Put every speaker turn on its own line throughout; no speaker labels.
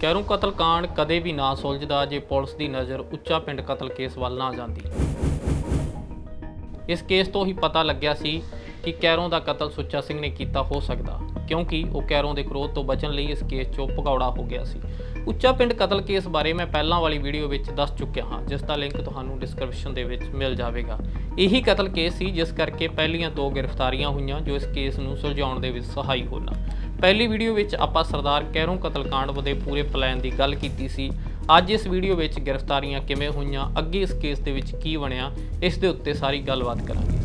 ਕੈਰੋਂ ਕਤਲ ਕਾਂਡ ਕਦੇ ਵੀ ਨਾ ਸੁਲਝਦਾ ਜੇ ਪੁਲਿਸ ਦੀ ਨਜ਼ਰ ਉੱਚਾ ਪਿੰਡ ਕਤਲ ਕੇਸ ਵੱਲ ਨਾ ਜਾਂਦੀ। ਇਸ ਕੇਸ ਤੋਂ ਹੀ ਪਤਾ ਲੱਗਿਆ ਸੀ ਕਿ ਕੈਰੋਂ ਦਾ ਕਤਲ ਸੁੱਚਾ ਸਿੰਘ ਨੇ ਕੀਤਾ ਹੋ ਸਕਦਾ, ਕਿਉਂਕਿ ਉਹ ਕੈਰੋਂ ਦੇ ਕ੍ਰੋਧ ਤੋਂ ਬਚਣ ਲਈ ਇਸ ਕੇਸ 'ਚੋਂ ਭਗੌੜਾ ਹੋ ਗਿਆ ਸੀ। ਉੱਚਾ ਪਿੰਡ ਕਤਲ ਕੇਸ ਬਾਰੇ ਮੈਂ ਪਹਿਲਾਂ ਵਾਲੀ ਵੀਡੀਓ ਵਿੱਚ ਦੱਸ ਚੁੱਕਿਆ ਹਾਂ, ਜਿਸ ਦਾ ਲਿੰਕ ਤੁਹਾਨੂੰ ਡਿਸਕ੍ਰਿਪਸ਼ਨ ਦੇ ਵਿੱਚ ਮਿਲ ਜਾਵੇਗਾ। ਇਹੀ ਕਤਲ ਕੇਸ ਸੀ, ਜਿਸ ਕਰਕੇ ਪਹਿਲੀਆਂ ਦੋ ਗ੍ਰਿਫਤਾਰੀਆਂ ਹੋਈਆਂ, ਜੋ ਇਸ ਕੇਸ ਨੂੰ ਸੁਲਝਾਉਣ ਦੇ ਵਿੱਚ ਸਹਾਈ ਹੋਣਾ। ਪਹਿਲੀ ਵੀਡੀਓ ਵਿੱਚ ਆਪਾਂ ਸਰਦਾਰ ਕੈਰੋਂ ਕਤਲकांड ਦੇ ਪੂਰੇ ਪਲਾਨ ਦੀ ਗੱਲ ਕੀਤੀ ਸੀ। ਅੱਜ ਇਸ ਵੀਡੀਓ ਵਿੱਚ ਗ੍ਰਿਫਤਾਰੀਆਂ ਕਿਵੇਂ ਹੋਈਆਂ, ਅੱਗੇ ਇਸ ਕੇਸ ਦੇ ਵਿੱਚ ਕੀ ਬਣਿਆ, ਇਸ ਦੇ ਉੱਤੇ ਸਾਰੀ ਗੱਲਬਾਤ ਕਰਾਂਗੇ।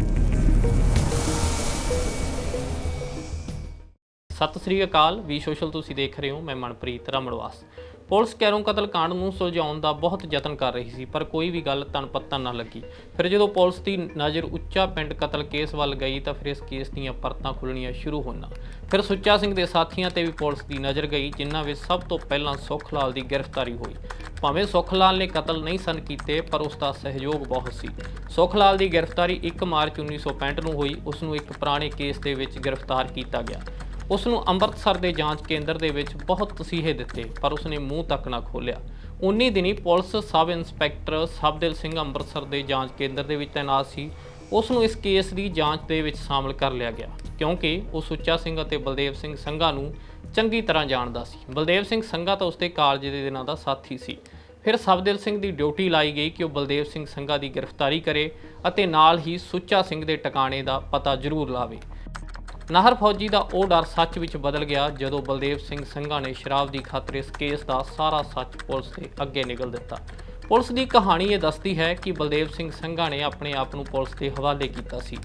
ਸਤਿ ਸ੍ਰੀ ਅਕਾਲ, ਵੀ ਸੋਸ਼ਲ ਤੁਸੀਂ ਦੇਖ ਰਹੇ ਹੋ, ਮੈਂ ਮਨਪ੍ਰੀਤ ਰਮਣਵਾਸ। ਪੁਲਿਸ ਕੈਰੋਂ ਕਤਲ ਕਾਂਡ ਨੂੰ ਸੁਲਝਾਉਣ ਦਾ ਬਹੁਤ ਯਤਨ ਕਰ ਰਹੀ ਸੀ, ਪਰ ਕੋਈ ਵੀ ਗੱਲ ਤਨ ਪੱਤਨ ਨਾ ਲੱਗੀ। ਫਿਰ ਜਦੋਂ ਪੁਲਿਸ ਦੀ ਨਜ਼ਰ ਉੱਚਾ ਪਿੰਡ ਕਤਲ ਕੇਸ ਵੱਲ ਗਈ ਤਾਂ ਫਿਰ ਇਸ ਕੇਸ ਦੀਆਂ ਪਰਤਾਂ ਖੁੱਲਣੀਆਂ ਸ਼ੁਰੂ ਹੋਣਾ ਫਿਰ ਸੁੱਚਾ ਸਿੰਘ ਦੇ ਸਾਥੀਆਂ ਤੇ ਵੀ ਪੁਲਿਸ ਦੀ ਨਜ਼ਰ ਗਈ, ਜਿਨ੍ਹਾਂ ਵਿੱਚ ਸਭ ਤੋਂ ਪਹਿਲਾਂ ਸੁੱਖ ਲਾਲ ਦੀ ਗ੍ਰਿਫਤਾਰੀ ਹੋਈ। ਭਾਵੇਂ ਸੁੱਖ ਲਾਲ ਨੇ ਕਤਲ ਨਹੀਂ ਸਨ ਕੀਤੇ, ਪਰ ਉਸ ਦਾ ਸਹਿਯੋਗ ਬਹੁਤ ਸੀ। ਸੁੱਖ ਲਾਲ ਦੀ ਗ੍ਰਿਫਤਾਰੀ 1 ਮਾਰਚ 1965 ਨੂੰ ਹੋਈ, ਉਸ ਨੂੰ ਇੱਕ ਪੁਰਾਣੇ ਕੇਸ ਦੇ ਵਿੱਚ ਗ੍ਰਿਫਤਾਰ ਕੀਤਾ ਗਿਆ। ਉਸ ਨੂੰ ਅੰਮ੍ਰਿਤਸਰ ਦੇ ਜਾਂਚ ਕੇਂਦਰ ਦੇ ਵਿੱਚ ਬਹੁਤ ਤਸੀਹੇ ਦਿੱਤੇ, ਪਰ ਉਸਨੇ ਮੂੰਹ ਤੱਕ ਨਾ ਖੋਲ੍ਹਿਆ। ਉਨੀ ਦਿਨੀ police sub inspector Sabdil Singh Amritsar ਦੇ ਜਾਂਚ ਕੇਂਦਰ ਦੇ ਵਿੱਚ ਤਾਇਨਾਤ ਸੀ। ਉਸ ਨੂੰ ਇਸ ਕੇਸ ਦੀ ਜਾਂਚ ਦੇ ਵਿੱਚ ਸ਼ਾਮਲ ਕਰ ਲਿਆ ਗਿਆ, ਕਿਉਂਕਿ ਉਹ ਸੁੱਚਾ ਸਿੰਘ ਅਤੇ ਬਲਦੇਵ ਸਿੰਘ ਸੰਘਾ ਨੂੰ ਚੰਗੀ ਤਰ੍ਹਾਂ ਜਾਣਦਾ ਸੀ। ਬਲਦੇਵ ਸਿੰਘ ਸੰਘਾ ਤਾਂ ਉਸਦੇ ਕਾਲਜ ਦੇ ਦਿਨਾਂ ਦਾ ਸਾਥੀ ਸੀ। ਫਿਰ ਸਬਦਿਲ ਸਿੰਘ ਦੀ ਡਿਊਟੀ ਲਾਈ ਗਈ ਕਿ ਉਹ ਬਲਦੇਵ ਸਿੰਘ ਸੰਘਾ ਦੀ ਗ੍ਰਿਫਤਾਰੀ ਕਰੇ ਅਤੇ ਨਾਲ ਹੀ ਸੁੱਚਾ ਸਿੰਘ ਦੇ ਟਿਕਾਣੇ ਦਾ ਪਤਾ ਜ਼ਰੂਰ ਲਾਵੇ। ਨਾਹਰ ਫੌਜੀ ਦਾ ਉਹ ਡਰ ਸੱਚ ਵਿੱਚ ਬਦਲ ਗਿਆ ਜਦੋਂ ਬਲਦੇਵ ਸਿੰਘ ਸੰਘਾ ਨੇ ਸ਼ਰਾਬ ਦੀ ਖਾਤਰ ਇਸ ਕੇਸ ਦਾ ਸਾਰਾ ਸੱਚ ਪੁਲਿਸ ਦੇ ਅੱਗੇ ਨਿਕਲ ਦਿੱਤਾ। ਪੁਲਿਸ ਦੀ ਕਹਾਣੀ ਇਹ ਦੱਸਦੀ ਹੈ ਕਿ ਬਲਦੇਵ ਸਿੰਘ ਸੰਘਾ ਨੇ ਆਪਣੇ ਆਪ ਨੂੰ ਪੁਲਿਸ ਦੇ ਹਵਾਲੇ ਕੀਤਾ ਸੀ।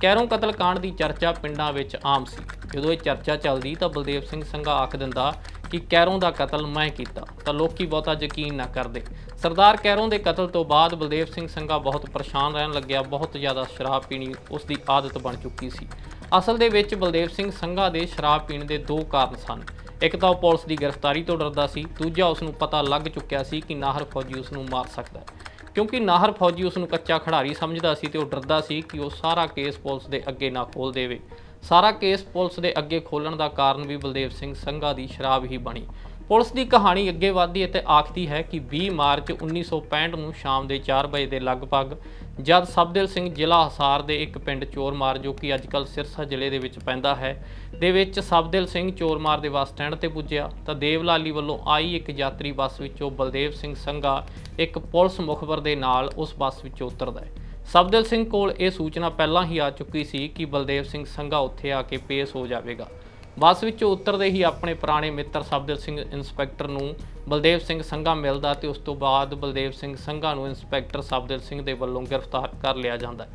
ਕੈਰੋਂ ਕਤਲ ਕਾਂਡ ਦੀ ਚਰਚਾ ਪਿੰਡਾਂ ਵਿੱਚ ਆਮ ਸੀ। ਜਦੋਂ ਇਹ ਚਰਚਾ ਚੱਲਦੀ ਤਾਂ ਬਲਦੇਵ ਸਿੰਘ ਸੰਘਾ ਆਖ ਦਿੰਦਾ ਕਿ ਕੈਰੋਂ ਦਾ ਕਤਲ ਮੈਂ ਕੀਤਾ, ਤਾਂ ਲੋਕੀ ਬਹੁਤਾ ਯਕੀਨ ਨਾ ਕਰਦੇ। ਸਰਦਾਰ ਕੈਰੋਂ ਦੇ ਕਤਲ ਤੋਂ ਬਾਅਦ ਬਲਦੇਵ ਸਿੰਘ ਸੰਘਾ ਬਹੁਤ ਪਰੇਸ਼ਾਨ ਰਹਿਣ ਲੱਗਿਆ, ਬਹੁਤ ਜ਼ਿਆਦਾ ਸ਼ਰਾਬ ਪੀਣੀ ਉਸ ਦੀ ਆਦਤ ਬਣ ਚੁੱਕੀ ਸੀ। ਅਸਲ ਦੇ ਵਿੱਚ ਬਲਦੇਵ ਸਿੰਘ ਸੰਘਾ ਦੇ ਸ਼ਰਾਬ ਪੀਣ ਦੇ ਦੋ ਕਾਰਨ ਸਨ। ਇੱਕ ਤਾਂ ਉਹ ਪੁਲਿਸ ਦੀ ਗ੍ਰਿਫਤਾਰੀ ਤੋਂ ਡਰਦਾ ਸੀ, ਦੂਜਾ ਉਸ ਨੂੰ ਪਤਾ ਲੱਗ ਚੁੱਕਿਆ ਸੀ ਕਿ ਨਾਹਰ ਫੌਜੀ ਉਸ ਨੂੰ ਮਾਰ ਸਕਦਾ ਹੈ। ਕਿਉਂਕਿ ਨਾਹਰ ਫੌਜੀ ਉਸ ਨੂੰ ਕੱਚਾ ਖਿਡਾਰੀ ਸਮਝਦਾ ਸੀ ਤੇ ਉਹ ਡਰਦਾ ਸੀ ਕਿ ਉਹ ਸਾਰਾ ਕੇਸ ਪੁਲਿਸ ਦੇ ਅੱਗੇ ਨਾ ਖੋਲ ਦੇਵੇ। ਸਾਰਾ ਕੇਸ ਪੁਲਿਸ ਦੇ ਅੱਗੇ ਖੋਲਣ ਦਾ ਕਾਰਨ ਵੀ ਬਲਦੇਵ ਸਿੰਘ ਸੰਘਾ ਦੀ ਸ਼ਰਾਬ ਹੀ ਬਣੀ। ਪੁਲਿਸ ਦੀ ਕਹਾਣੀ ਅੱਗੇ ਵਧਦੀ ਅਤੇ ਆਖਦੀ ਹੈ ਕਿ 20 ਮਾਰਚ 1965 ਨੂੰ ਸ਼ਾਮ ਦੇ 4 ਵਜੇ ਦੇ ਲਗਭਗ ਜਦ ਸਬਦਿਲ ਸਿੰਘ ਜ਼ਿਲ੍ਹਾ ਹਸਾਰ ਦੇ ਇੱਕ ਪਿੰਡ ਚੋਰਮਾਰ ਜੋ ਕਿ ਅੱਜਕੱਲ ਸਿਰਸਾ ਜ਼ਿਲ੍ਹੇ ਦੇ ਵਿੱਚ ਪੈਂਦਾ ਹੈ, ਦੇ ਵਿੱਚ ਸਬਦਿਲ ਸਿੰਘ ਚੋਰਮਾਰ ਦੇ ਬੱਸ ਸਟੈਂਡ ਤੇ ਪੁੱਜਿਆ ਤਾਂ ਦੇਵਲਾਲੀ ਵੱਲੋਂ ਆਈ ਇੱਕ ਯਾਤਰੀ ਬੱਸ ਵਿੱਚੋਂ ਬਲਦੇਵ ਸਿੰਘ ਸੰਘਾ ਇੱਕ ਪੁਲਿਸ ਮੁਖਬਰ ਦੇ ਨਾਲ ਉਸ ਬੱਸ ਵਿੱਚੋਂ ਉਤਰਦਾ ਹੈ। ਸਬਦਿਲ ਸਿੰਘ ਕੋਲ ਇਹ ਸੂਚਨਾ ਪਹਿਲਾਂ ਹੀ ਆ ਚੁੱਕੀ ਸੀ ਕਿ ਬਲਦੇਵ ਸਿੰਘ ਸੰਘਾ ਉੱਥੇ ਆ ਕੇ ਪੇਸ਼ ਹੋ ਜਾਵੇਗਾ। ਬੱਸ ਵਿੱਚੋਂ ਉਤਰਦੇ ਹੀ ਆਪਣੇ ਪੁਰਾਣੇ ਮਿੱਤਰ ਸਬਦਿਲ ਸਿੰਘ ਇੰਸਪੈਕਟਰ ਨੂੰ ਬਲਦੇਵ ਸਿੰਘ ਸੰਘਾ ਮਿਲਦਾ ਤੇ ਉਸ ਤੋਂ ਬਾਅਦ ਬਲਦੇਵ ਸਿੰਘ ਸੰਘਾ ਨੂੰ ਇੰਸਪੈਕਟਰ ਸਬਦਿਲ ਸਿੰਘ ਦੇ ਵੱਲੋਂ ਗ੍ਰਿਫਤਾਰ ਕਰ ਲਿਆ ਜਾਂਦਾ ਹੈ।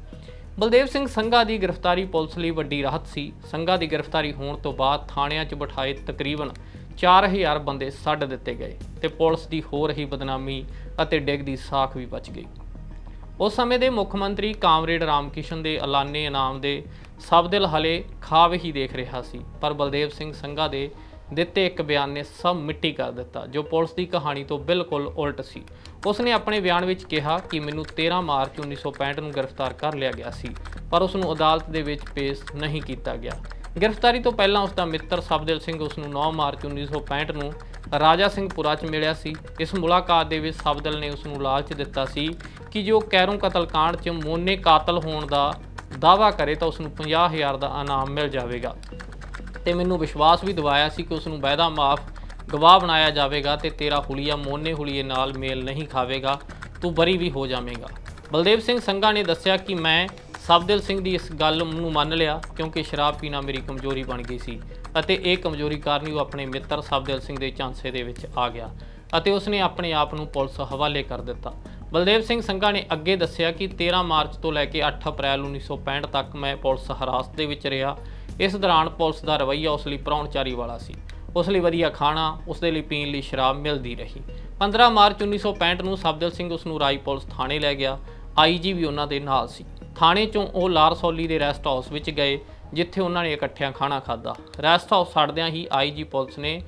ਬਲਦੇਵ ਸਿੰਘ ਸੰਘਾ ਦੀ ਗ੍ਰਿਫਤਾਰੀ ਪੁਲਿਸ ਲਈ ਵੱਡੀ ਰਾਹਤ ਸੀ। ਸੰਘਾ ਦੀ ਗ੍ਰਿਫਤਾਰੀ ਹੋਣ ਤੋਂ ਬਾਅਦ ਥਾਣਿਆਂ 'ਚ ਬਿਠਾਏ ਤਕਰੀਬਨ 4000 ਬੰਦੇ ਛੱਡ ਦਿੱਤੇ ਗਏ ਤੇ ਪੁਲਿਸ ਦੀ ਹੋ ਰਹੀ ਬਦਨਾਮੀ ਅਤੇ ਡਿੱਗ ਦੀ ਸਾਖ ਵੀ ਬਚ ਗਈ। ਉਸ ਸਮੇਂ ਦੇ ਮੁੱਖ ਮੰਤਰੀ ਕਾਮਰੇਡ ਰਾਮਕਿਸ਼ਨ ਦੇ ਐਲਾਨੇ ਇਨਾਮ ਦੇ ਸਬਦਿਲ ਹਲੇ ਖਾਬ ਹੀ ਦੇਖ ਰਿਹਾ ਸੀ, ਪਰ ਬਲਦੇਵ ਸਿੰਘ ਸੰਘਾ ਦੇ ਦਿੱਤੇ ਇੱਕ ਬਿਆਨ ਨੇ ਸਭ ਮਿੱਟੀ ਕਰ ਦਿੱਤਾ, ਜੋ ਪੁਲਿਸ ਦੀ ਕਹਾਣੀ ਤੋਂ ਬਿਲਕੁਲ ਉਲਟ ਸੀ। ਉਸ ਨੇ ਆਪਣੇ ਬਿਆਨ ਵਿੱਚ ਕਿਹਾ ਕਿ ਮੈਨੂੰ 13 ਮਾਰਚ 1965 ਨੂੰ ਗ੍ਰਿਫਤਾਰ ਕਰ ਲਿਆ ਗਿਆ ਸੀ, ਪਰ ਉਸ ਨੂੰ ਅਦਾਲਤ ਦੇ ਵਿੱਚ ਪੇਸ਼ ਨਹੀਂ ਕੀਤਾ ਗਿਆ। ਗ੍ਰਿਫਤਾਰੀ ਤੋਂ ਪਹਿਲਾਂ ਉਸ ਦਾ ਮਿੱਤਰ ਸਬਦਿਲ ਸਿੰਘ ਉਸ ਨੂੰ 9 ਮਾਰਚ 1965 ਨੂੰ ਰਾਜਾ ਸਿੰਘ ਪੁਰਾ 'ਚ ਮਿਲਿਆ ਸੀ। ਇਸ ਮੁਲਾਕਾਤ ਦੇ ਵਿੱਚ ਸਬਦਲ ਨੇ ਉਸ ਨੂੰ ਲਾਲਚ ਦਿੱਤਾ ਸੀ ਕਿ ਜੋ ਕੈਰੋਂ ਕਤਲकांड 'ਚ ਮੋਨੇ ਕਾਤਲ ਹੋਣ ਦਾ ਦਾਵਾ ਕਰੇ ਤਾਂ ਉਸ ਨੂੰ 50000 ਦਾ ਇਨਾਮ ਮਿਲ ਜਾਵੇਗਾ। ਤੇ ਮੈਨੂੰ ਵਿਸ਼ਵਾਸ ਵੀ ਦਿਵਾਇਆ ਸੀ ਕਿ ਉਸ ਨੂੰ ਵਾਅਦਾ ਮਾਫ ਗਵਾਹ ਬਣਾਇਆ ਜਾਵੇਗਾ ਤੇ ਤੇਰਾ ਹੁਲੀਆ ਮੋਨੇ ਹੁਲੀਏ ਨਾਲ ਮੇਲ ਨਹੀਂ ਖਾਵੇਗਾ, ਤੂੰ ਬਰੀ ਵੀ ਹੋ ਜਾਵੇਂਗਾ। ਬਲਦੇਵ ਸਿੰਘ ਸੰਘਾ ਨੇ ਦੱਸਿਆ ਕਿ ਮੈਂ ਸਬਦਿਲ ਸਿੰਘ ਦੀ ਇਸ ਗੱਲ ਨੂੰ ਮੰਨ ਲਿਆ ਕਿਉਂਕਿ ਸ਼ਰਾਬ ਪੀਣਾ ਮੇਰੀ ਕਮਜ਼ੋਰੀ ਬਣ ਗਈ ਸੀ ਅਤੇ ਇਹ ਕਮਜ਼ੋਰੀ ਕਾਰਨ ਹੀ ਉਹ ਆਪਣੇ ਮਿੱਤਰ ਸਬਦਿਲ ਸਿੰਘ ਦੇ ਝਾਂਸੇ ਦੇ ਵਿੱਚ ਆ ਗਿਆ ਅਤੇ ਉਸਨੇ ਆਪਣੇ ਆਪ ਨੂੰ ਪੁਲਿਸ ਹਵਾਲੇ ਕਰ ਦਿੱਤਾ। ਬਲਦੇਵ ਸਿੰਘ ਸੰਘਾ ਨੇ ਅੱਗੇ ਦੱਸਿਆ ਕਿ 13 ਮਾਰਚ ਤੋਂ ਲੈ ਕੇ 8 ਅਪ੍ਰੈਲ 1965 ਤੱਕ ਮੈਂ ਪੁਲਿਸ ਹਿਰਾਸਤ ਦੇ ਵਿੱਚ ਰਿਹਾ। ਇਸ ਦੌਰਾਨ ਪੁਲਿਸ ਦਾ ਰਵੱਈਆ ਉਸ ਲਈ ਪ੍ਰਾਹੁਣਚਾਰੀ ਵਾਲਾ ਸੀ। ਉਸ ਲਈ ਵਧੀਆ ਖਾਣਾ, ਉਸ ਦੇ ਲਈ ਪੀਣ ਲਈ ਸ਼ਰਾਬ ਮਿਲਦੀ ਰਹੀ। 15 ਮਾਰਚ 1965 ਨੂੰ ਸਬਦਿਲ ਸਿੰਘ ਉਸ ਨੂੰ ਰਾਈ ਪੁਲਿਸ ਥਾਣੇ ਲੈ ਗਿਆ। ਆਈਜੀ ਵੀ ਉਹਨਾਂ ਦੇ ਨਾਲ ਸੀ। ਥਾਣੇ ਚੋਂ ਉਹ ਲਾਰਸੌਲੀ ਦੇ ਰੈਸਟ ਹਾਊਸ ਵਿੱਚ ਗਏ, ਜਿੱਥੇ ਉਹਨਾਂ ਨੇ ਇਕੱਠਿਆਂ ਖਾਣਾ ਖਾਦਾ ਰੈਸਟ ਹਾਊਸ ਛੱਡਦਿਆਂ ਹੀ ਆਈਜੀ ਪੁਲਿਸ ਨੇ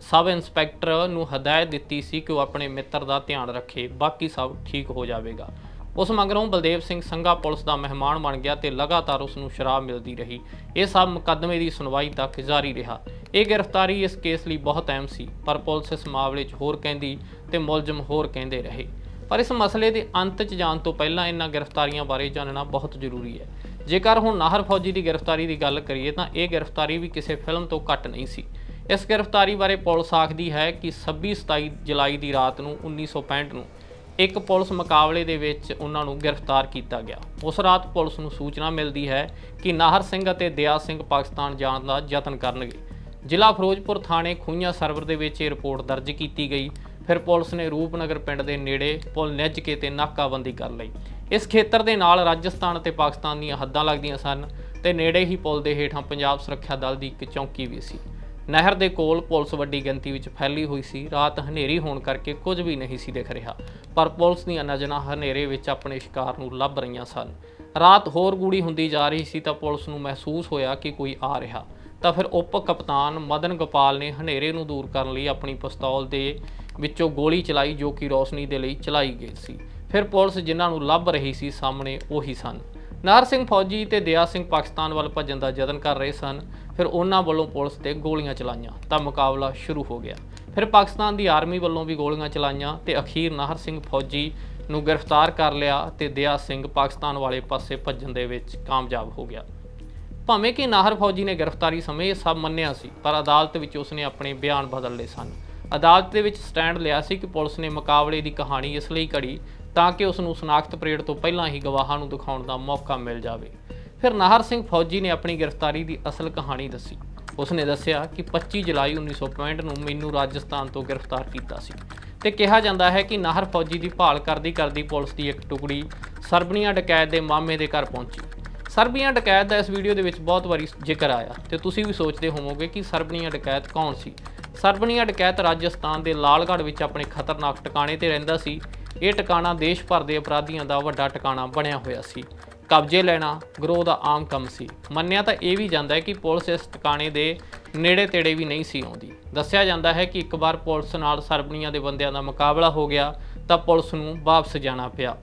ਸਬ ਇੰਸਪੈਕਟਰ ਨੂੰ ਹਦਾਇਤ ਦਿੱਤੀ ਸੀ ਕਿ ਉਹ ਆਪਣੇ ਮਿੱਤਰ ਦਾ ਧਿਆਨ ਰੱਖੇ, ਬਾਕੀ ਸਭ ਠੀਕ ਹੋ ਜਾਵੇਗਾ। ਉਸ ਮਗਰੋਂ ਬਲਦੇਵ ਸਿੰਘ ਸੰਘਾ ਪੁਲਿਸ ਦਾ ਮਹਿਮਾਨ ਬਣ ਗਿਆ ਤੇ ਲਗਾਤਾਰ ਉਸ ਨੂੰ ਸ਼ਰਾਬ ਮਿਲਦੀ ਰਹੀ। ਇਹ ਸਭ ਮੁਕੱਦਮੇ ਦੀ ਸੁਣਵਾਈ ਤੱਕ ਜਾਰੀ ਰਿਹਾ। ਇਹ ਗ੍ਰਿਫਤਾਰੀ ਇਸ ਕੇਸ ਲਈ ਬਹੁਤ ਅਹਿਮ ਸੀ, ਪਰ ਪੁਲਿਸ ਇਸ ਮਾਮਲੇ 'ਚ ਹੋਰ ਕਹਿੰਦੀ ਤੇ ਮੁਲਜ਼ਮ ਹੋਰ ਕਹਿੰਦੇ ਰਹੇ। ਪਰ ਇਸ ਮਸਲੇ ਦੇ ਅੰਤ 'ਚ ਜਾਣ ਤੋਂ ਪਹਿਲਾਂ ਇਹਨਾਂ ਗ੍ਰਿਫਤਾਰੀਆਂ ਬਾਰੇ ਜਾਣਨਾ ਬਹੁਤ ਜ਼ਰੂਰੀ ਹੈ। ਜੇਕਰ ਹੁਣ ਨਾਹਰ ਫੌਜੀ ਦੀ ਗ੍ਰਿਫਤਾਰੀ ਦੀ ਗੱਲ ਕਰੀਏ ਤਾਂ ਇਹ ਗ੍ਰਿਫਤਾਰੀ ਵੀ ਕਿਸੇ ਫਿਲਮ ਤੋਂ ਘੱਟ ਨਹੀਂ ਸੀ। ਇਸ ਗ੍ਰਿਫਤਾਰੀ ਬਾਰੇ ਪੁਲਿਸ ਆਖਦੀ ਹੈ ਕਿ 26-27 ਜੁਲਾਈ ਦੀ ਰਾਤ ਨੂੰ 1965 ਨੂੰ ਇੱਕ ਪੁਲਿਸ ਮੁਕਾਬਲੇ ਦੇ ਵਿੱਚ ਉਹਨਾਂ ਨੂੰ ਗ੍ਰਿਫਤਾਰ ਕੀਤਾ ਗਿਆ। ਉਸ ਰਾਤ ਪੁਲਿਸ ਨੂੰ ਸੂਚਨਾ ਮਿਲਦੀ ਹੈ ਕਿ ਨਾਹਰ ਸਿੰਘ ਅਤੇ ਦਿਆ ਸਿੰਘ ਪਾਕਿਸਤਾਨ ਜਾਣ ਦਾ ਯਤਨ ਕਰਨਗੇ। ਜ਼ਿਲ੍ਹਾ ਫਿਰੋਜ਼ਪੁਰ ਥਾਣੇ ਖੂਈਆਂ ਸਰਵਰ ਦੇ ਵਿੱਚ ਇਹ ਰਿਪੋਰਟ ਦਰਜ ਕੀਤੀ ਗਈ। ਫਿਰ ਪੁਲਿਸ ਨੇ ਰੂਪਨਗਰ ਪਿੰਡ ਦੇ ਨੇੜੇ ਪੁਲ ਨਿੱਜ ਕੇ ਤੇ ਨਾਕਾਬੰਦੀ ਕਰ ਲਈ। ਇਸ ਖੇਤਰ ਦੇ ਨਾਲ ਰਾਜਸਥਾਨ ਅਤੇ ਪਾਕਿਸਤਾਨ ਦੀਆਂ ਹੱਦਾਂ ਲੱਗਦੀਆਂ ਸਨ ਤੇ ਨੇੜੇ ਹੀ ਪੁਲ ਦੇ ਹੇਠਾਂ ਪੰਜਾਬ ਸੁਰੱਖਿਆ ਦਲ ਦੀ ਇੱਕ ਚੌਕੀ ਵੀ ਸੀ। ਨਹਿਰ ਦੇ ਕੋਲ ਪੁਲਿਸ ਵੱਡੀ ਗਿਣਤੀ ਵਿੱਚ ਫੈਲੀ ਹੋਈ ਸੀ। ਰਾਤ ਹਨੇਰੀ ਹੋਣ ਕਰਕੇ ਕੁਝ ਵੀ ਨਹੀਂ ਸੀ ਦਿਖ ਰਿਹਾ, ਪਰ ਪੁਲਿਸ ਦੀਆਂ ਨਜ਼ਰਾਂ ਹਨੇਰੇ ਵਿੱਚ ਆਪਣੇ ਸ਼ਿਕਾਰ ਨੂੰ ਲੱਭ ਰਹੀਆਂ ਸਨ। ਰਾਤ ਹੋਰ ਗੂੜੀ ਹੁੰਦੀ ਜਾ ਰਹੀ ਸੀ ਤਾਂ ਪੁਲਿਸ ਨੂੰ ਮਹਿਸੂਸ ਹੋਇਆ ਕਿ ਕੋਈ ਆ ਰਿਹਾ। ਤਾਂ ਫਿਰ ਉਪ ਕਪਤਾਨ ਮਦਨ ਗੋਪਾਲ ਨੇ ਹਨੇਰੇ ਨੂੰ ਦੂਰ ਕਰਨ ਲਈ ਆਪਣੀ ਪਿਸਤੌਲ ਦੇ ਵਿੱਚੋਂ ਗੋਲੀ ਚਲਾਈ ਜੋ ਕਿ ਰੋਸ਼ਨੀ ਦੇ ਲਈ ਚਲਾਈ ਗਈ ਸੀ। ਫਿਰ ਪੁਲਿਸ ਜਿਨ੍ਹਾਂ ਨੂੰ ਲੱਭ ਰਹੀ ਸੀ ਸਾਹਮਣੇ ਉਹੀ ਸਨ। ਨਾਰ ਸਿੰਘ ਫੌਜੀ ਤੇ ਦਿਆ ਸਿੰਘ ਪਾਕਿਸਤਾਨ ਵੱਲ ਭੱਜਣ ਦਾ ਯਤਨ ਕਰ ਰਹੇ ਸਨ। ਫਿਰ ਉਹਨਾਂ ਵੱਲੋਂ ਪੁਲਿਸ ਤੇ ਗੋਲੀਆਂ ਚਲਾਈਆਂ ਤਾਂ ਮੁਕਾਬਲਾ ਸ਼ੁਰੂ ਹੋ ਗਿਆ। ਫਿਰ ਪਾਕਿਸਤਾਨ ਦੀ ਆਰਮੀ ਵੱਲੋਂ ਵੀ ਗੋਲੀਆਂ ਚਲਾਈਆਂ ਤੇ ਅਖੀਰ ਨਾਹਰ ਸਿੰਘ ਫੌਜੀ ਨੂੰ ਗ੍ਰਿਫਤਾਰ ਕਰ ਲਿਆ ਤੇ ਦਿਆ ਸਿੰਘ ਪਾਕਿਸਤਾਨ ਵਾਲੇ ਪਾਸੇ ਭੱਜਣ ਦੇ ਵਿੱਚ ਕਾਮਯਾਬ ਹੋ ਗਿਆ। ਭਾਵੇਂ ਕਿ ਨਾਹਰ ਫੌਜੀ ਨੇ ਗ੍ਰਿਫਤਾਰੀ ਸਮੇਂ ਇਹ ਸਭ ਮੰਨਿਆ ਸੀ, ਪਰ ਅਦਾਲਤ ਵਿੱਚ ਉਸਨੇ ਆਪਣੇ ਬਿਆਨ ਬਦਲ ਲਏ ਸਨ। ਅਦਾਲਤ ਦੇ ਵਿੱਚ ਸਟੈਂਡ ਲਿਆ ਸੀ ਕਿ ਪੁਲਿਸ ਨੇ ਮੁਕਾਬਲੇ ਦੀ ਕਹਾਣੀ ਇਸ ਲਈ ਘੜੀ ਤਾਂ ਕਿ ਉਸ ਨੂੰ ਸਨਾਖਤ ਪਰੇਡ ਤੋਂ ਪਹਿਲਾਂ ਹੀ ਗਵਾਹਾਂ ਨੂੰ ਦਿਖਾਉਣ ਦਾ ਮੌਕਾ ਮਿਲ ਜਾਵੇ। ਫਿਰ ਨਾਹਰ ਸਿੰਘ ਫੌਜੀ ਨੇ ਆਪਣੀ ਗ੍ਰਿਫਤਾਰੀ ਦੀ ਅਸਲ ਕਹਾਣੀ ਦੱਸੀ। ਉਸਨੇ ਦੱਸਿਆ ਕਿ 25 ਜੁਲਾਈ 1965 ਨੂੰ ਮੈਨੂੰ ਰਾਜਸਥਾਨ ਤੋਂ ਗ੍ਰਿਫਤਾਰ ਕੀਤਾ ਸੀ ਤੇ ਕਿਹਾ ਜਾਂਦਾ ਹੈ ਕਿ ਨਾਹਰ ਫੌਜੀ ਦੀ ਭਾਲ ਕਰਦੀ ਕਰਦੀ ਪੁਲਿਸ ਦੀ ਇੱਕ ਟੁਕੜੀ ਸਰਬਨੀਆ ਡਕੈਤ ਦੇ ਮਾਮੇ ਦੇ ਘਰ ਪਹੁੰਚੀ। ਸਰਬੀਆ ਡਕੈਤ ਦਾ ਇਸ ਵੀਡੀਓ ਦੇ ਵਿੱਚ ਬਹੁਤ ਵਾਰੀ ਜ਼ਿਕਰ ਆਇਆ ਤੇ ਤੁਸੀਂ ਵੀ ਸੋਚਦੇ ਹੋਵੋਗੇ ਕਿ ਸਰਬਨੀਆ ਡਕੈਤ ਕੌਣ ਸੀ? ਸਰਬਨੀਆ ਡਕੈਤ ਰਾਜਸਥਾਨ ਦੇ ਲਾਲਗੜ੍ਹ ਵਿੱਚ ਆਪਣੇ ਖਤਰਨਾਕ ਟਿਕਾਣੇ ਤੇ ਰਹਿੰਦਾ ਸੀ। ਇਹ ਟਿਕਾਣਾ ਦੇਸ਼ ਭਰ ਦੇ ਅਪਰਾਧੀਆਂ ਦਾ ਵੱਡਾ ਟਿਕਾਣਾ ਬਣਿਆ ਹੋਇਆ ਸੀ। ਕਬਜ਼ੇ ਲੈਣਾ ਗਰੋਹ ਦਾ ਆਮ ਕੰਮ ਸੀ। ਮੰਨਿਆ ਤਾਂ ਇਹ ਵੀ ਜਾਂਦਾ ਹੈ ਕਿ ਪੁਲਿਸ ਇਸ ਟਿਕਾਣੇ ਦੇ ਨੇੜੇ ਤੇੜੇ ਵੀ ਨਹੀਂ ਸੀ ਆਉਂਦੀ। ਦੱਸਿਆ ਜਾਂਦਾ ਹੈ ਕਿ ਇੱਕ ਵਾਰ ਪੁਲਿਸ ਨਾਲ ਸਰਬਨੀਆ ਦੇ ਬੰਦਿਆਂ ਦਾ ਮੁਕਾਬਲਾ ਹੋ ਗਿਆ ਤਾਂ ਪੁਲਿਸ ਨੂੰ ਵਾਪਸ ਜਾਣਾ ਪਿਆ।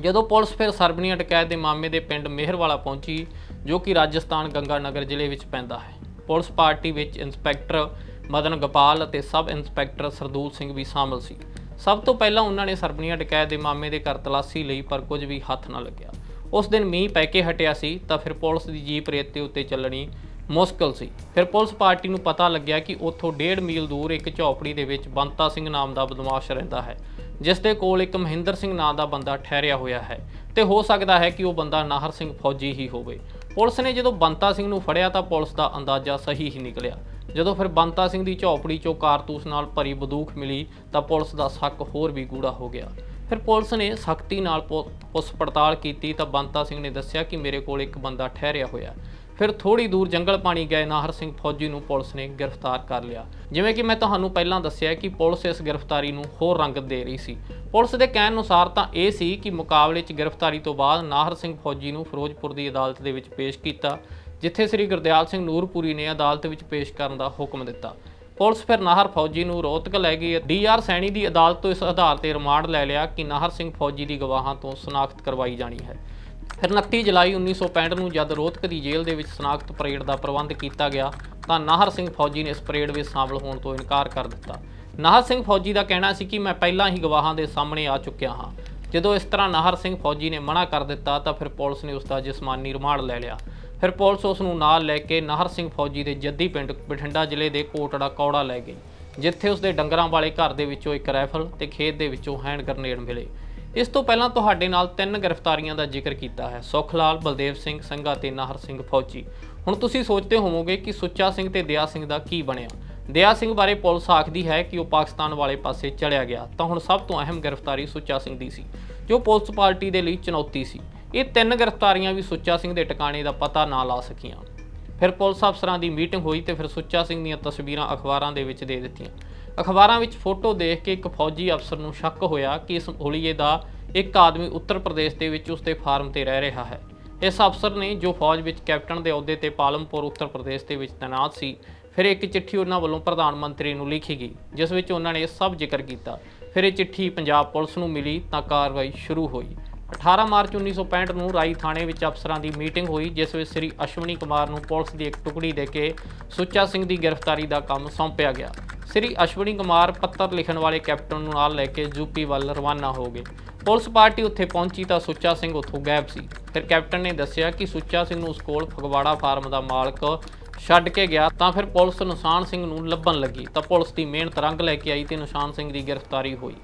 ਜਦੋਂ ਪੁਲਿਸ ਫਿਰ ਸਰਬਨੀਆ ਡਕੈਤ ਦੇ ਮਾਮੇ ਦੇ ਪਿੰਡ ਮਿਹਰਵਾਲਾ ਪਹੁੰਚੀ, ਜੋ ਕਿ ਰਾਜਸਥਾਨ ਗੰਗਾ ਨਗਰ ਜ਼ਿਲ੍ਹੇ ਵਿੱਚ ਪੈਂਦਾ ਹੈ। ਪੁਲਿਸ ਪਾਰਟੀ ਵਿੱਚ ਇੰਸਪੈਕਟਰ ਮਦਨ ਗੋਪਾਲ ਅਤੇ ਸਬ ਇੰਸਪੈਕਟਰ ਸਰਦੂਲ ਸਿੰਘ ਵੀ ਸ਼ਾਮਲ ਸੀ। ਸਭ ਤੋਂ ਪਹਿਲਾਂ ਉਹਨਾਂ ਨੇ ਸਰਬਨੀਆ ਡਕੈਤ ਦੇ ਮਾਮੇ ਦੇ ਘਰ ਤਲਾਸ਼ੀ ਲਈ, ਪਰ ਕੁਝ ਵੀ ਹੱਥ ਨਾ ਲੱਗਿਆ। ਉਸ ਦਿਨ ਮੀਂਹ ਪੈ ਕੇ ਹਟਿਆ ਸੀ, ਤਾਂ ਫਿਰ ਪੁਲਿਸ ਦੀ ਜੀਪ ਰੇਤੇ ਉੱਤੇ ਚੱਲਣੀ ਮੁਸ਼ਕਲ ਸੀ। ਫਿਰ ਪੁਲਿਸ ਪਾਰਟੀ ਨੂੰ ਪਤਾ ਲੱਗਿਆ ਕਿ ਉੱਥੋਂ 1.5 ਮੀਲ ਦੂਰ ਇੱਕ ਝੌਪੜੀ ਦੇ ਵਿੱਚ ਬੰਤਾ ਸਿੰਘ ਨਾਮ ਦਾ ਬਦਮਾਸ਼ ਰਹਿੰਦਾ ਹੈ, ਜਿਸ ਦੇ ਕੋਲ ਇੱਕ ਮਹਿੰਦਰ ਸਿੰਘ ਨਾਂ ਦਾ ਬੰਦਾ ਠਹਿਰਿਆ ਹੋਇਆ ਹੈ, ਤੇ ਹੋ ਸਕਦਾ ਹੈ ਕਿ ਉਹ ਬੰਦਾ ਨਾਹਰ ਸਿੰਘ ਫੌਜੀ ਹੀ ਹੋਵੇ। ਪੁਲਿਸ ਨੇ ਜਦੋਂ ਬੰਤਾ ਸਿੰਘ ਨੂੰ ਫੜਿਆ ਤਾਂ ਪੁਲਿਸ ਦਾ ਅੰਦਾਜ਼ਾ ਸਹੀ ਹੀ ਨਿਕਲਿਆ। ਜਦੋਂ ਫਿਰ ਬੰਤਾ ਸਿੰਘ ਦੀ ਝੌਪੜੀ 'ਚੋਂ ਕਾਰਤੂਸ ਨਾਲ ਭਰੀ ਬੰਦੂਕ ਮਿਲੀ ਤਾਂ ਪੁਲਿਸ ਦਾ ਸ਼ੱਕ ਹੋਰ ਵੀ ਗੂੜਾ ਹੋ ਗਿਆ। ਫਿਰ ਪੁਲਿਸ ਨੇ ਸਖਤੀ ਨਾਲ ਪੁ- ਪੁੱਛ ਪੜਤਾਲ ਕੀਤੀ ਤਾਂ ਬੰਤਾ ਸਿੰਘ ਨੇ ਦੱਸਿਆ ਕਿ ਮੇਰੇ ਕੋਲ ਇੱਕ ਬੰਦਾ ਠਹਿਰਿਆ ਹੋਇਆ। ਫਿਰ ਥੋੜੀ ਦੂਰ ਜੰਗਲ ਪਾਣੀ ਗਏ, ਨਾਹਰ ਸਿੰਘ ਫੌਜੀ ਨੂੰ ਪੁਲਿਸ ਨੇ ਗ੍ਰਿਫਤਾਰ ਕਰ ਲਿਆ। ਜਿਵੇਂ ਕਿ ਮੈਂ ਤੁਹਾਨੂੰ ਪਹਿਲਾਂ ਦੱਸਿਆ ਕਿ ਪੁਲਿਸ ਇਸ ਗ੍ਰਿਫਤਾਰੀ ਨੂੰ ਹੋਰ ਰੰਗਤ ਦੇ ਰਹੀ ਸੀ। ਪੁਲਿਸ ਦੇ ਕਹਿਣ ਅਨੁਸਾਰ ਤਾਂ ਇਹ ਸੀ ਕਿ ਮੁਕਾਬਲੇ 'ਚ ਗ੍ਰਿਫਤਾਰੀ ਤੋਂ ਬਾਅਦ ਨਾਹਰ ਸਿੰਘ ਫੌਜੀ ਨੂੰ ਫਿਰੋਜ਼ਪੁਰ ਦੀ ਅਦਾਲਤ ਦੇ ਵਿੱਚ ਪੇਸ਼ ਕੀਤਾ, ਜਿੱਥੇ ਸ੍ਰੀ ਗੁਰਦਿਆਲ ਸਿੰਘ ਨੂਰਪੁਰੀ ਨੇ ਅਦਾਲਤ ਵਿੱਚ ਪੇਸ਼ ਕਰਨ ਦਾ ਹੁਕਮ ਦਿੱਤਾ। ਪੁਲਿਸ ਫਿਰ ਨਾਹਰ ਫੌਜੀ ਨੂੰ ਰੋਹਤਕ ਲੈ ਗਈ ਡੀਆਰ ਸੈਣੀ ਦੀ ਅਦਾਲਤ ਤੋਂ ਇਸ ਆਧਾਰ ਤੇ ਰਿਮਾਂਡ ਲੈ ਲਿਆ ਕਿ ਨਾਹਰ ਸਿੰਘ ਫੌਜੀ ਦੀ ਗਵਾਹਾਂ ਤੋਂ ਸ਼ਨਾਖਤ ਕਰਵਾਈ ਜਾਣੀ ਹੈ। ਫਿਰ 29 ਜੁਲਾਈ 1965 ਨੂੰ ਜਦ ਰੋਹਤਕ ਦੀ ਜੇਲ੍ਹ ਦੇ ਵਿੱਚ ਸ਼ਨਾਖਤ ਪਰੇਡ ਦਾ ਪ੍ਰਬੰਧ ਕੀਤਾ ਗਿਆ, ਤਾਂ ਨਾਹਰ ਸਿੰਘ ਫੌਜੀ ਨੇ ਇਸ ਪਰੇਡ ਵਿੱਚ ਸ਼ਾਮਲ ਹੋਣ ਤੋਂ ਇਨਕਾਰ ਕਰ ਦਿੱਤਾ। ਨਾਹਰ ਸਿੰਘ ਫੌਜੀ ਦਾ ਕਹਿਣਾ ਸੀ ਕਿ ਮੈਂ ਪਹਿਲਾਂ ਹੀ ਗਵਾਹਾਂ ਦੇ ਸਾਹਮਣੇ ਆ ਚੁੱਕਿਆ ਹਾਂ। ਜਦੋਂ ਇਸ ਤਰ੍ਹਾਂ ਨਾਹਰ ਸਿੰਘ ਫੌਜੀ ਨੇ ਮਨਾ ਕਰ ਦਿੱਤਾ, ਤਾਂ ਫਿਰ ਪੁਲਿਸ ਨੇ ਉਸ ਦਾ ਜਿਸਮਾਨੀ ਰਿਮਾਂਡ ਲੈ ਲਿਆ। ਫਿਰ ਪੁਲਿਸ ਉਸ ਨੂੰ ਨਾਲ ਲੈ ਕੇ ਨਾਹਰ ਸਿੰਘ ਫੌਜੀ ਦੇ ਜੱਦੀ ਪਿੰਡ ਬਠਿੰਡਾ ਜ਼ਿਲ੍ਹੇ ਦੇ ਕੋਟੜਾ ਕੌੜਾ ਲੈ ਗਈ, ਜਿੱਥੇ ਉਸ ਦੇ ਡੰਗਰਾਂ ਵਾਲੇ ਘਰ ਦੇ ਵਿੱਚੋਂ ਇੱਕ ਰਾਈਫਲ ਤੇ ਖੇਤ ਦੇ ਵਿੱਚੋਂ ਹੈਂਡ ਗ੍ਰਨੇਡ ਮਿਲੇ। ਇਸ ਤੋਂ ਪਹਿਲਾਂ ਤੁਹਾਡੇ ਨਾਲ ਤਿੰਨ ਗ੍ਰਿਫਤਾਰੀਆਂ ਦਾ ਜ਼ਿਕਰ ਕੀਤਾ ਹੈ। ਸੁਖਲਾਲ, ਬਲਦੇਵ ਸਿੰਘ ਸੰਘਾ ਤੇ ਨਾਹਰ ਸਿੰਘ ਫੌਜੀ। ਹੁਣ ਤੁਸੀਂ ਸੋਚਦੇ ਹੋਵੋਗੇ ਕਿ ਸੁੱਚਾ ਸਿੰਘ ਤੇ ਦਿਆ ਸਿੰਘ ਦਾ ਕੀ ਬਣਿਆ? ਦਿਆ ਸਿੰਘ ਬਾਰੇ ਪੁਲਿਸ ਆਖਦੀ ਹੈ ਕਿ ਉਹ ਪਾਕਿਸਤਾਨ ਵਾਲੇ ਪਾਸੇ ਚਲਿਆ ਗਿਆ। ਤਾਂ ਹੁਣ ਸਭ ਤੋਂ ਅਹਿਮ ਗ੍ਰਿਫਤਾਰੀ ਸੁੱਚਾ ਸਿੰਘ ਦੀ ਸੀ, ਜੋ ਪੁਲਿਸ ਪਾਰਟੀ ਦੇ ਲਈ ਚੁਣੌਤੀ ਸੀ। ਇਹ ਤਿੰਨ ਗ੍ਰਿਫਤਾਰੀਆਂ ਵੀ ਸੁੱਚਾ ਸਿੰਘ ਦੇ ਟਿਕਾਣੇ ਦਾ ਪਤਾ ਨਾ ਲਾ ਸਕੀਆਂ। ਫਿਰ ਪੁਲਿਸ ਅਫਸਰਾਂ ਦੀ ਮੀਟਿੰਗ ਹੋਈ ਤੇ ਫਿਰ ਸੁੱਚਾ ਸਿੰਘ ਦੀਆਂ ਤਸਵੀਰਾਂ ਅਖਬਾਰਾਂ ਦੇ ਵਿੱਚ ਦੇ ਦਿੱਤੀਆਂ। ਅਖਬਾਰਾਂ ਵਿੱਚ ਫੋਟੋ ਦੇਖ ਕੇ ਇੱਕ ਫੌਜੀ ਅਫਸਰ ਨੂੰ ਸ਼ੱਕ ਹੋਇਆ ਕਿ ਇਸ ਹੋਲੀਏ ਦਾ ਇੱਕ ਆਦਮੀ ਉੱਤਰ ਪ੍ਰਦੇਸ਼ ਦੇ ਵਿੱਚ ਉਸਦੇ ਫਾਰਮ ਤੇ ਰਹਿ ਰਿਹਾ ਹੈ। ਇਸ ਅਫਸਰ ਨੇ ਜੋ ਫੌਜ ਵਿੱਚ ਕੈਪਟਨ ਦੇ ਅਹੁਦੇ ਤੇ ਪਾਲਮਪੁਰ ਉੱਤਰ ਪ੍ਰਦੇਸ਼ ਦੇ ਵਿੱਚ ਤੈਨਾਤ ਸੀ, ਫਿਰ ਇੱਕ ਚਿੱਠੀ ਉਹਨਾਂ ਵੱਲੋਂ ਪ੍ਰਧਾਨ ਮੰਤਰੀ ਨੂੰ ਲਿਖੀ ਗਈ, ਜਿਸ ਵਿੱਚ ਉਹਨਾਂ ਨੇ ਸਭ ਜ਼ਿਕਰ ਕੀਤਾ। ਫਿਰ ਇਹ ਚਿੱਠੀ ਪੰਜਾਬ ਪੁਲਿਸ ਨੂੰ ਮਿਲੀ ਤਾਂ ਕਾਰਵਾਈ ਸ਼ੁਰੂ ਹੋਈ। 18 ਮਾਰਚ 1965 ਨੂੰ ਰਾਈ ਥਾਣੇ ਵਿੱਚ ਅਫਸਰਾਂ ਦੀ ਮੀਟਿੰਗ ਹੋਈ, ਜਿਸ ਵਿੱਚ ਸ੍ਰੀ ਅਸ਼ਵਨੀ ਕੁਮਾਰ ਨੂੰ ਪੁਲਿਸ ਦੀ ਇੱਕ ਟੁਕੜੀ ਦੇ ਕੇ ਸੁੱਚਾ ਸਿੰਘ ਦੀ ਗ੍ਰਿਫਤਾਰੀ ਦਾ ਕੰਮ ਸੌਂਪਿਆ ਗਿਆ। ਸ੍ਰੀ ਅਸ਼ਵਨੀ ਕੁਮਾਰ ਪੱਤਰ ਲਿਖਣ ਵਾਲੇ ਕੈਪਟਨ ਨੂੰ ਨਾਲ ਲੈ ਕੇ ਯੂਪੀ ਵੱਲ ਰਵਾਨਾ ਹੋ ਗਏ। ਪੁਲਿਸ ਪਾਰਟੀ ਉੱਥੇ ਪਹੁੰਚੀ ਤਾਂ ਸੁੱਚਾ ਸਿੰਘ ਉੱਥੋਂ ਗਾਇਬ ਸੀ। ਫਿਰ ਕੈਪਟਨ ਨੇ ਦੱਸਿਆ ਕਿ ਸੁੱਚਾ ਸਿੰਘ ਨੂੰ ਉਸ ਕੋਲ ਫਗਵਾੜਾ ਫਾਰਮ ਦਾ ਮਾਲਕ ਛੱਡ ਕੇ ਗਿਆ ਤਾਂ ਫਿਰ ਪੁਲਿਸ ਨਿਸ਼ਾਨ ਸਿੰਘ ਨੂੰ ਲੱਭਣ ਲੱਗੀ। ਤਾਂ ਪੁਲਿਸ ਦੀ ਮਿਹਨਤ ਰੰਗ ਲੈ ਕੇ ਆਈ ਤੇ ਨਿਸ਼ਾਨ ਸਿੰਘ ਦੀ ਗ੍ਰਿਫਤਾਰੀ ਹੋਈ।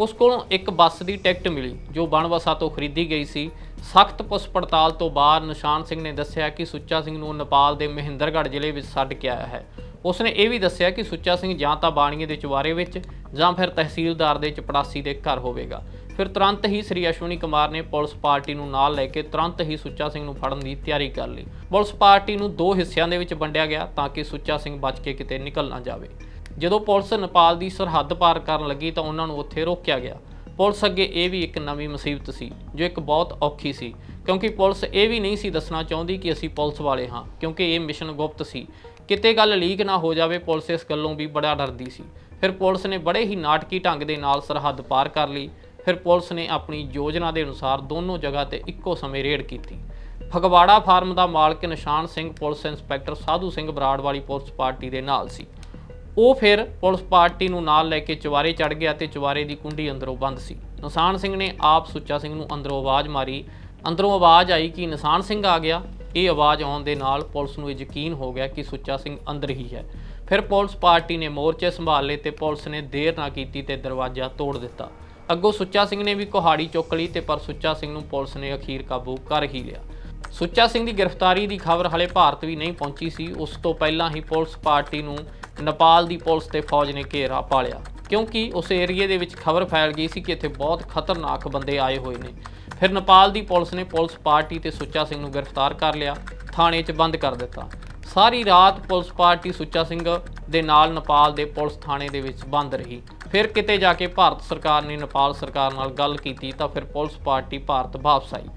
ਉਸ ਕੋਲੋਂ ਇੱਕ ਬੱਸ ਦੀ ਟਿਕਟ ਮਿਲੀ, ਜੋ ਬਣਵਸਾ ਤੋਂ ਖਰੀਦੀ ਗਈ ਸੀ। ਸਖਤ ਪੁੱਛ ਪੜਤਾਲ ਤੋਂ ਬਾਅਦ ਨਿਸ਼ਾਨ ਸਿੰਘ ਨੇ ਦੱਸਿਆ ਕਿ ਸੁੱਚਾ ਸਿੰਘ ਨੂੰ ਨੇਪਾਲ ਦੇ ਮਹਿੰਦਰਗੜ੍ਹ ਜ਼ਿਲ੍ਹੇ ਵਿੱਚ ਛੱਡ ਕੇ ਆਇਆ ਹੈ। ਉਸਨੇ ਇਹ ਵੀ ਦੱਸਿਆ ਕਿ ਸੁੱਚਾ ਸਿੰਘ ਜਾਂ ਤਾਂ ਬਾਣੀਏ ਦੇ ਚੁਬਾਰੇ ਵਿੱਚ ਜਾਂ ਫਿਰ ਤਹਿਸੀਲਦਾਰ ਦੇ ਚਪੜਾਸੀ ਦੇ ਘਰ ਹੋਵੇਗਾ। ਫਿਰ ਤੁਰੰਤ ਹੀ ਸ੍ਰੀ ਅਸ਼ਵਨੀ ਕੁਮਾਰ ਨੇ ਪੁਲਿਸ ਪਾਰਟੀ ਨੂੰ ਨਾਲ ਲੈ ਕੇ ਤੁਰੰਤ ਹੀ ਸੁੱਚਾ ਸਿੰਘ ਨੂੰ ਫੜਨ ਦੀ ਤਿਆਰੀ ਕਰ ਲਈ। ਪੁਲਿਸ ਪਾਰਟੀ ਨੂੰ ਦੋ ਹਿੱਸਿਆਂ ਦੇ ਵਿੱਚ ਵੰਡਿਆ ਗਿਆ ਤਾਂ ਕਿ ਸੁੱਚਾ ਸਿੰਘ ਬਚ ਕੇ ਕਿਤੇ ਨਿਕਲ ਨਾ ਜਾਵੇ। ਜਦੋਂ ਪੁਲਿਸ ਨੇਪਾਲ ਦੀ ਸਰਹੱਦ ਪਾਰ ਕਰਨ ਲੱਗੀ ਤਾਂ ਉਹਨਾਂ ਨੂੰ ਉੱਥੇ ਰੋਕਿਆ ਗਿਆ। ਪੁਲਿਸ ਅੱਗੇ ਇਹ ਵੀ ਇੱਕ ਨਵੀਂ ਮੁਸੀਬਤ ਸੀ, ਜੋ ਇੱਕ ਬਹੁਤ ਔਖੀ ਸੀ, ਕਿਉਂਕਿ ਪੁਲਿਸ ਇਹ ਵੀ ਨਹੀਂ ਸੀ ਦੱਸਣਾ ਚਾਹੁੰਦੀ ਕਿ ਅਸੀਂ ਪੁਲਿਸ ਵਾਲੇ ਹਾਂ, ਕਿਉਂਕਿ ਇਹ ਮਿਸ਼ਨ ਗੁਪਤ ਸੀ। ਕਿਤੇ ਗੱਲ ਲੀਕ ਨਾ ਹੋ ਜਾਵੇ, ਪੁਲਿਸ ਇਸ ਗੱਲੋਂ ਵੀ ਬੜਾ ਡਰਦੀ ਸੀ। ਫਿਰ ਪੁਲਿਸ ਨੇ ਬੜੇ ਹੀ ਨਾਟਕੀ ਢੰਗ ਦੇ ਨਾਲ ਸਰਹੱਦ ਪਾਰ ਕਰ ਲਈ। ਫਿਰ ਪੁਲਿਸ ਨੇ ਆਪਣੀ ਯੋਜਨਾ ਦੇ ਅਨੁਸਾਰ ਦੋਨੋਂ ਜਗ੍ਹਾ ਤੇ ਇੱਕੋ ਸਮੇਂ ਰੇਡ ਕੀਤੀ। ਫਗਵਾੜਾ ਫਾਰਮ ਦਾ ਮਾਲਕ ਨਿਸ਼ਾਨ ਸਿੰਘ ਪੁਲਿਸ ਇੰਸਪੈਕਟਰ ਸਾਧੂ ਸਿੰਘ ਬਰਾੜ ਵਾਲੀ ਪੁਲਿਸ ਪਾਰਟੀ ਦੇ ਨਾਲ ਸੀ। ਉਹ ਫਿਰ ਪੁਲਿਸ ਪਾਰਟੀ ਨੂੰ ਨਾਲ ਲੈ ਕੇ ਚੁਬਾਰੇ ਚੜ ਗਿਆ ਤੇ ਚੁਬਾਰੇ ਦੀ ਕੁੰਡੀ ਅੰਦਰੋਂ ਬੰਦ ਸੀ। ਨਿਸ਼ਾਨ ਸਿੰਘ ਨੇ ਆਪ ਸੁੱਚਾ ਸਿੰਘ ਨੂੰ ਅੰਦਰੋਂ ਆਵਾਜ਼ ਮਾਰੀ। ਅੰਦਰੋਂ ਆਵਾਜ਼ ਆਈ ਕਿ ਨਿਸ਼ਾਨ ਸਿੰਘ ਆ ਗਿਆ। ਇਹ ਆਵਾਜ਼ ਆਉਣ ਦੇ ਨਾਲ ਪੁਲਿਸ ਨੂੰ ਇਹ ਯਕੀਨ ਹੋ ਗਿਆ ਕਿ ਸੁੱਚਾ ਸਿੰਘ ਅੰਦਰ ਹੀ ਹੈ। ਫਿਰ ਪੁਲਿਸ ਪਾਰਟੀ ਨੇ ਮੋਰਚੇ ਸੰਭਾਲ ਲਏ ਤੇ ਪੁਲਿਸ ਨੇ ਦੇਰ ਨਾ ਕੀਤੀ ਤੇ ਦਰਵਾਜ਼ਾ ਤੋੜ ਦਿੱਤਾ। ਅੱਗੋਂ ਸੁੱਚਾ ਸਿੰਘ ਨੇ ਵੀ ਕੁਹਾੜੀ ਚੁੱਕ ਲਈ ਤੇ ਪਰ ਸੁੱਚਾ ਸਿੰਘ ਨੂੰ ਪੁਲਿਸ ਨੇ ਅਖੀਰ ਕਾਬੂ ਕਰ ਹੀ ਲਿਆ। ਸੁੱਚਾ ਸਿੰਘ ਦੀ ਗ੍ਰਿਫਤਾਰੀ ਦੀ ਖਬਰ ਹਲੇ ਭਾਰਤ ਵੀ ਨਹੀਂ ਪਹੁੰਚੀ ਸੀ। ਉਸ ਤੋਂ ਪਹਿਲਾਂ ਹੀ ਪੁਲਿਸ ਪਾਰਟੀ ਨੂੰ ਨੇਪਾਲ ਦੀ ਪੁਲਿਸ ਤੇ ਫੌਜ ਨੇ ਘੇਰਾ ਪਾ ਲਿਆ। ਕਿਉਂਕਿ ਉਸ ਏਰੀਏ ਦੇ ਵਿੱਚ ਖਬਰ ਫੈਲ ਗਈ ਸੀ ਕਿ ਇੱਥੇ ਬਹੁਤ ਖਤਰਨਾਕ ਬੰਦੇ ਆਏ ਹੋਏ ਨੇ। ਫਿਰ ਨੇਪਾਲ ਦੀ ਪੁਲਿਸ ਨੇ ਪੁਲਿਸ ਪਾਰਟੀ ਤੇ ਸੁੱਚਾ ਸਿੰਘ ਨੂੰ ਗ੍ਰਿਫਤਾਰ ਕਰ ਲਿਆ, ਥਾਣੇ 'ਚ ਬੰਦ ਕਰ ਦਿੱਤਾ। ਸਾਰੀ ਰਾਤ ਪੁਲਿਸ ਪਾਰਟੀ ਸੁੱਚਾ ਸਿੰਘ ਦੇ ਨਾਲ ਨੇਪਾਲ ਦੇ ਪੁਲਿਸ ਥਾਣੇ ਦੇ ਵਿੱਚ ਬੰਦ ਰਹੀ। ਫਿਰ ਕਿਤੇ ਜਾ ਕੇ ਭਾਰਤ ਸਰਕਾਰ ਨੇ ਨੇਪਾਲ ਸਰਕਾਰ ਨਾਲ ਗੱਲ ਕੀਤੀ ਤਾਂ ਫਿਰ ਪੁਲਿਸ ਪਾਰਟੀ ਭਾਰਤ ਵਾਪਸ ਆਈ।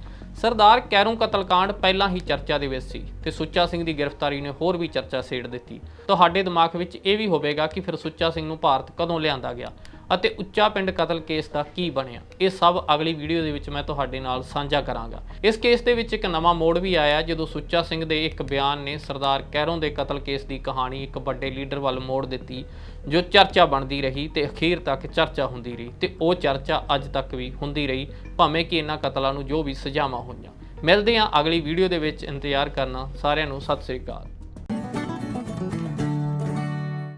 ਸਰਦਾਰ ਕੈਰੋਂ ਕਤਲकांड ਪਹਿਲਾਂ ਹੀ ਚਰਚਾ ਦੇ ਵਿੱਚ ਸੀ ਤੇ ਸੁੱਚਾ ਸਿੰਘ ਦੀ ਗ੍ਰਿਫਤਾਰੀ ਨੇ ਹੋਰ ਵੀ ਚਰਚਾ ਛੇੜ ਦਿੱਤੀ। ਤੁਹਾਡੇ ਦਿਮਾਗ ਵਿੱਚ ਇਹ ਵੀ ਹੋਵੇਗਾ ਕਿ ਫਿਰ ਸੁੱਚਾ ਸਿੰਘ ਨੂੰ ਭਾਰਤ ਕਦੋਂ ਲਿਆਂਦਾ ਗਿਆ? ਅਤੇ ਉੱਚਾ ਪਿੰਡ ਕਤਲ ਕੇਸ ਦਾ ਕੀ ਬਣਿਆ? ਇਹ ਸਭ ਅਗਲੀ ਵੀਡੀਓ ਦੇ ਵਿੱਚ ਮੈਂ ਤੁਹਾਡੇ ਨਾਲ ਸਾਂਝਾ ਕਰਾਂਗਾ। ਇਸ ਕੇਸ ਦੇ ਵਿੱਚ ਇੱਕ ਨਵਾਂ ਮੋੜ ਵੀ ਆਇਆ ਜਦੋਂ ਸੁੱਚਾ ਸਿੰਘ ਦੇ ਇੱਕ ਬਿਆਨ ਨੇ ਸਰਦਾਰ ਕੈਰੋਂ ਦੇ ਕਤਲ ਕੇਸ ਦੀ ਕਹਾਣੀ ਇੱਕ ਵੱਡੇ ਲੀਡਰ ਵੱਲ ਮੋੜ ਦਿੱਤੀ, ਜੋ ਚਰਚਾ ਬਣਦੀ ਰਹੀ ਤੇ ਅਖੀਰ ਤੱਕ ਚਰਚਾ ਹੁੰਦੀ ਰਹੀ ਤੇ ਉਹ ਚਰਚਾ ਅੱਜ ਤੱਕ ਵੀ ਹੁੰਦੀ ਰਹੀ, ਭਾਵੇਂ ਕਿ ਇਹਨਾਂ ਕਤਲਾਂ ਨੂੰ ਜੋ ਵੀ ਸਜ਼ਾਵਾਂ ਹੋਈਆਂ। ਮਿਲਦੇ ਹਾਂ ਅਗਲੀ ਵੀਡੀਓ ਦੇ ਵਿੱਚ। ਇੰਤਜ਼ਾਰ ਕਰਨਾ ਸਾਰਿਆਂ ਨੂੰ ਸਤਿ ਸ੍ਰੀ ਅਕਾਲ।